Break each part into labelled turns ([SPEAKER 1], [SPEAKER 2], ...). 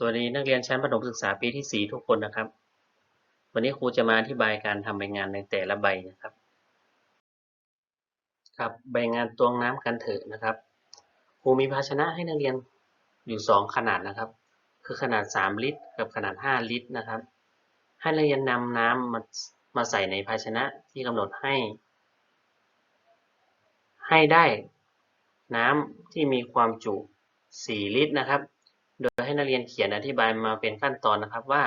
[SPEAKER 1] สวัสดีนักเรียนชั้นประถมศึกษาปีที่ 4 ทุกคนนะครับ วันนี้ครูจะมาอธิบายการทำใบงานในแต่ละใบนะครับ ครับใบงานตวงน้ำกันเถอะนะครับ ครูมีภาชนะให้นักเรียนอยู่ 2 ขนาดนะครับ คือขนาด 3 ลิตร กับขนาด 5 ลิตรนะครับ ให้นักเรียนนำน้ำมามาใส่ในภาชนะที่กำหนดให้ ให้ได้น้ำที่มีความจุ 4 ลิตรนะครับ โดยให้นักเรียนเขียนอธิบายมาเป็นขั้นตอนนะครับว่า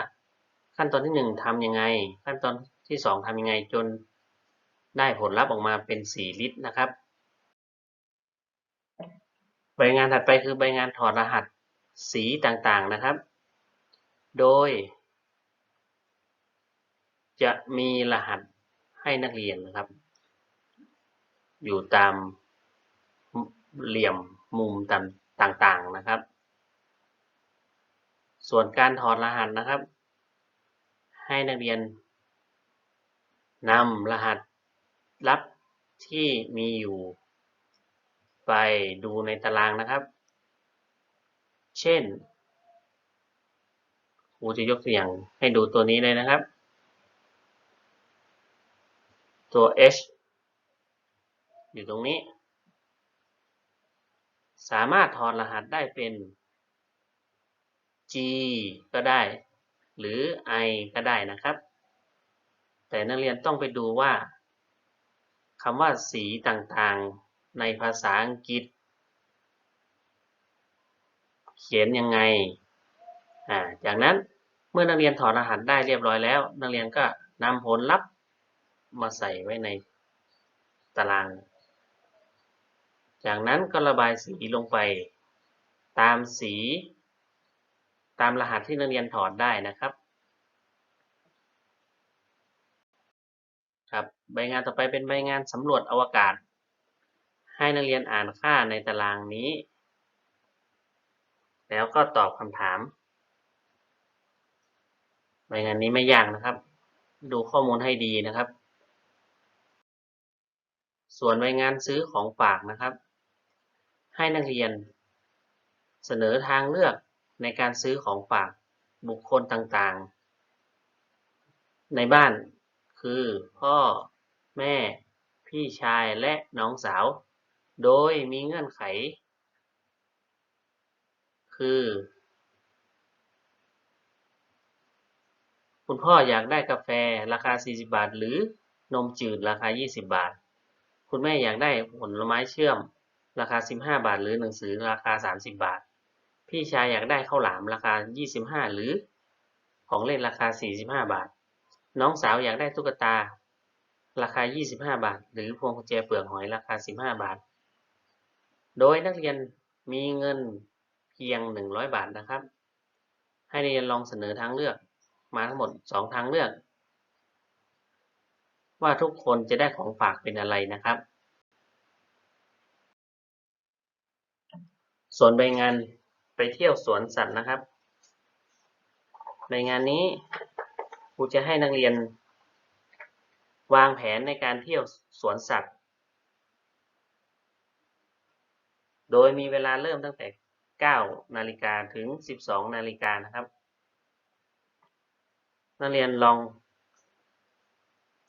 [SPEAKER 1] ขั้นตอนที่หนึ่งทำยังไง ขั้นตอนที่สองทำยังไงจนได้ผลลัพธ์ออกมาเป็น 4 ลิตรนะครับ ใบงานถัดไปคือใบงานถอดรหัสสีต่างๆนะครับ โดย จะมีรหัสให้นักเรียนนะครับ อยู่ตามเหลี่ยมมุมต่างๆนะครับ ส่วนการถอดรหัสนะครับ ให้นักเรียนนำรหัสลับที่มีอยู่ ไปดูในตารางนะครับ เช่นครูจะยกตัวอย่างให้ดูตัวนี้เลยนะครับ ตัว h อยู่ตรงนี้ สามารถถอดรหัสได้เป็น G ก็ได้ หรือ I ก็ได้นะครับ แต่นักเรียนต้องไปดูว่าคำว่าสีต่างๆ ในภาษาอังกฤษ เขียนยังไง อ่า จากนั้นเมื่อนักเรียนถอดรหัสได้เรียบร้อยแล้ว นักเรียนก็นำผลลัพธ์มาใส่ไว้ในตาราง จากนั้นก็ระบายสีลงไป ตามสี ตามรหัสที่นักเรียนถอดได้นะครับ ครับใบงานต่อไปเป็นใบงานสำรวจอวกาศ ให้นักเรียนอ่านค่าในตารางนี้ แล้วก็ตอบคำถาม ใบงานนี้ไม่ยากนะครับ ดูข้อมูลให้ดีนะครับ ส่วนใบงานซื้อของฝากนะครับ ให้นักเรียน เสนอทางเลือก ในการซื้อของฝากบุคคลต่างๆ ในบ้านคือพ่อแม่พี่ชายและน้องสาว โดยมีเงื่อนไข คือ คุณพ่ออยากได้กาแฟราคา 40 บาท หรือนมจืดราคา 20 บาท คุณแม่อยากได้ผลไม้เชื่อม ราคา 15 บาท หรือหนังสือราคา 30 บาท พี่ชายอยากได้ข้าวหลามราคา 25 หรือ ของเล่นราคา 45 บาท น้องสาวอยากได้ตุ๊กตา ราคา 25 บาท หรือพวงกุญแจเปลือกหอยราคา 15 บาท โดยนักเรียนมีเงินเพียง 100 บาทนะครับ ให้นักเรียนลองเสนอทางเลือกมาทั้งหมด 2 ทางเลือก ว่าทุกคนจะได้ของฝากเป็นอะไรนะครับ ส่วนใบงาน ไปเที่ยวสวนสัตว์นะครับใบงานนี้ครูจะให้นักเรียน วางแผนในการเที่ยวสวนสัตว์ โดยมีเวลาเริ่มตั้งแต่ 9 นาฬิกาถึง 12 นาฬิกานะครับ นักเรียนลอง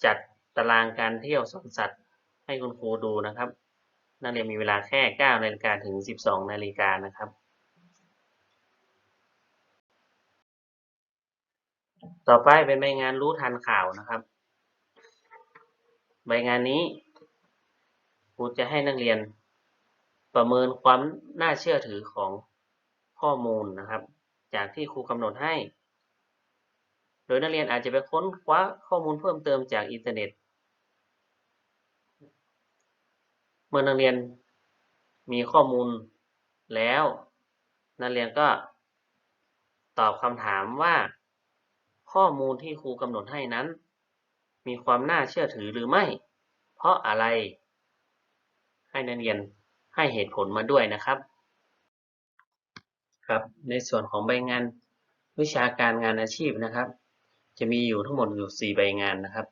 [SPEAKER 1] จัดตารางการเที่ยวสวนสัตว์ ให้คุณครูดูนะครับ นักเรียนมีเวลาแค่ 9 นาฬิกาถึง 12 นาฬิกานะครับ ต่อไปเป็นใบงานรู้ทันข่าวนะครับ ใบงานนี้ครูจะให้นักเรียนประเมินความน่าเชื่อถือของข้อมูลนะครับ จากที่ครูกำหนดให้ โดยนักเรียนอาจจะไปค้นคว้าข้อมูลเพิ่มเติมจากอินเทอร์เน็ต เมื่อนักเรียนมีข้อมูลแล้ว นักเรียนก็ตอบคำถามว่า ข้อมูลที่ครูกำหนดให้นั้น มีความน่าเชื่อถือหรือไม่ เพราะอะไร ให้นักเรียนให้เหตุผลมาด้วยนะครับ ครับในส่วนของใบงานวิชาการงานอาชีพนะครับ จะมีอยู่ทั้งหมดอยู่ 4 ใบงานนะครับ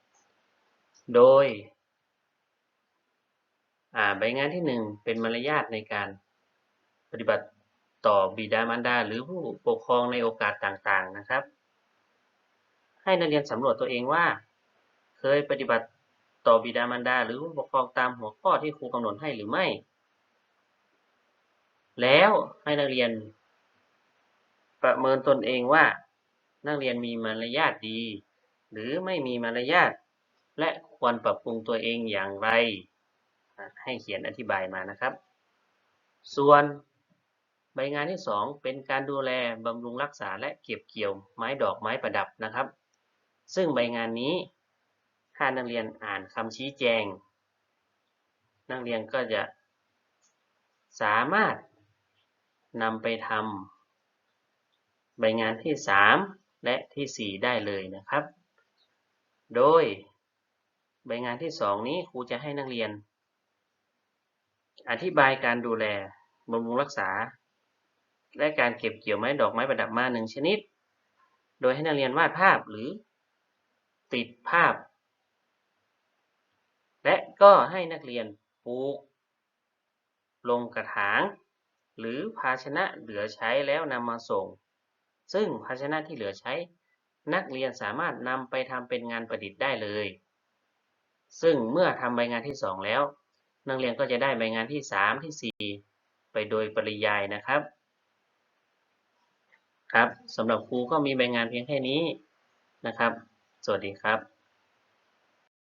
[SPEAKER 1] โดยใบงานที่ 1 เป็นมารยาทในการปฏิบัติต่อบิดามารดาหรือผู้ปกครองในโอกาสต่างๆนะครับ ให้นักเรียนสำรวจตัวเองว่า เคยปฏิบัติต่อบิดามารดาหรือผู้ปกครองตามหัวข้อที่ครูกำหนดให้หรือไม่ แล้วให้นักเรียน ประเมินตนเองว่า นักเรียนมีมารยาทดี หรือไม่มีมารยาทและควรปรับปรุงตัวเองอย่างไร ให้เขียนอธิบายมานะครับ ส่วนใบงานที่ 2 เป็นการดูแลบำรุงรักษาและเก็บเกี่ยวไม้ดอกไม้ประดับนะครับ ซึ่งใบงานนี้ถ้านักเรียนอ่านคำชี้แจง นักเรียนก็จะสามารถนำไปทำใบงานที่ 3 และที่ 4 ได้เลยนะครับ โดยใบงานที่ 2 นี้ครูจะให้นักเรียน อธิบายการดูแลบำรุงรักษา และการเก็บเกี่ยวไม้ดอกไม้ประดับมาหนึ่งชนิด โดยให้นักเรียนวาดภาพหรือ ติดภาพ และก็ให้นักเรียนปลูก ลงกระถาง หรือภาชนะเหลือใช้แล้วนำมาส่ง ซึ่งภาชนะที่เหลือใช้ นักเรียนสามารถนำไปทำเป็นงานประดิษฐ์ได้เลย ซึ่งเมื่อทำใบงานที่ 2 แล้ว นักเรียนก็จะได้ใบงานที่ 3 ที่ 4 ไปโดยปริยายนะครับครับสำหรับครูก็มีใบงานเพียงแค่นี้นะครับ สวัสดีครับ